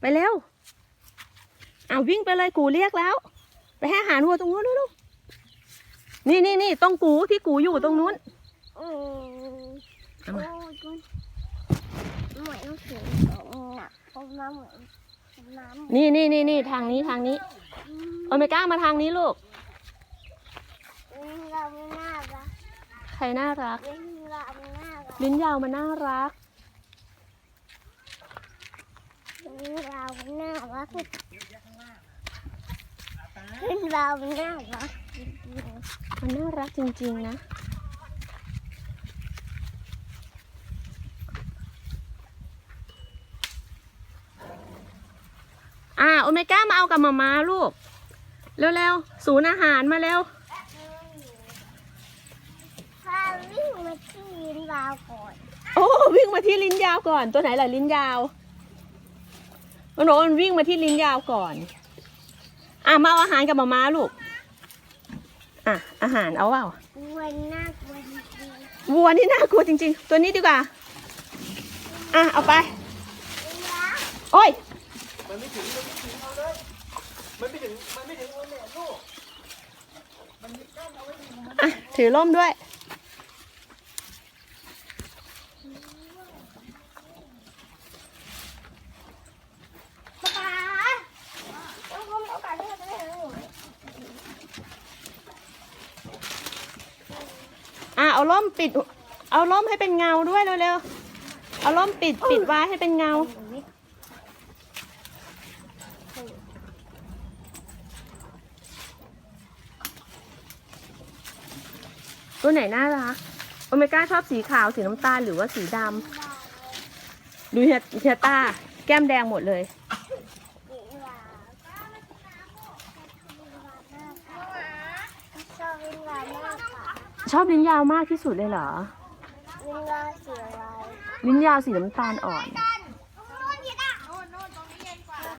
ไปเร็วเอาวิ่งไปเลยกูเรียกแล้ว ไปให้อาหารวัวตรงนู้นลูกนี่นี่นี่ต้องกูที่กูอยู่ตรงนู้นอืมเอาโอ้มายเหมือนน้ำเสียงของหนักเพราะน้ำเหมือนน้ำนี่นี่นี่นี่ทางนี้ทางนี้โอเมก้ามาทางนี้ลูกเราไม่น่ารักใครน่ารักเล่นเราไม่น่ารักลิ้นยาวมันน่ารัก เล่นเราไม่น่ารักเล่นเราไม่น่ารักจริงมันน่ารักจริงๆนะอ่าโอเมก้ามาเอากับหมามาลูก เร็วๆศูนย์อาหารมาเร็วๆพาวิ่งมาที่ลิ้นเราก่อน โอ้วิ่งมาที่ลิ้นยาวก่อนตัวไหนล่ะลิ้นยาว มันบอกว่ามันวิ่งมาที่ลิ้นยาวก่อน อะมาเอาอาหารกับหมามาลูก อะอาหารเอาเปล่าวันหน้ากลัวจริงวัวนี่น่ากลัวจริง ๆ ตัวนี้ดีกว่า อะเอาไปๆโอ้ย มันไม่ถึง มันไม่ถึงเอาเลย มันไม่ถึง มันไม่ถึงเอาเนี่ยลูก มันมีกั้นเอาไว้อยู่นะ อะถือร่มด้วย ป๊าป๊าต้องเข้ามาเอาการเลือกได้หนู อะเอาร่มปิด เอาร่มให้เป็นเงาด้วยเร็วๆ เอาร่มปิดปิดไว้ให้เป็นเงา ตัวไหนน่ารักโอเมก้าชอบสีขาวสีน้ำตาลหรือว่าสีดำดูเฮียเฮียต้าแก้มแดงหมดเลย ชอบวินวามากค่ะ ชอบลิ้นยาวมากที่สุดเลยเหรอ วินวาเสียอะไร ลิ้นยาวสีน้ำตาลอ่อนตา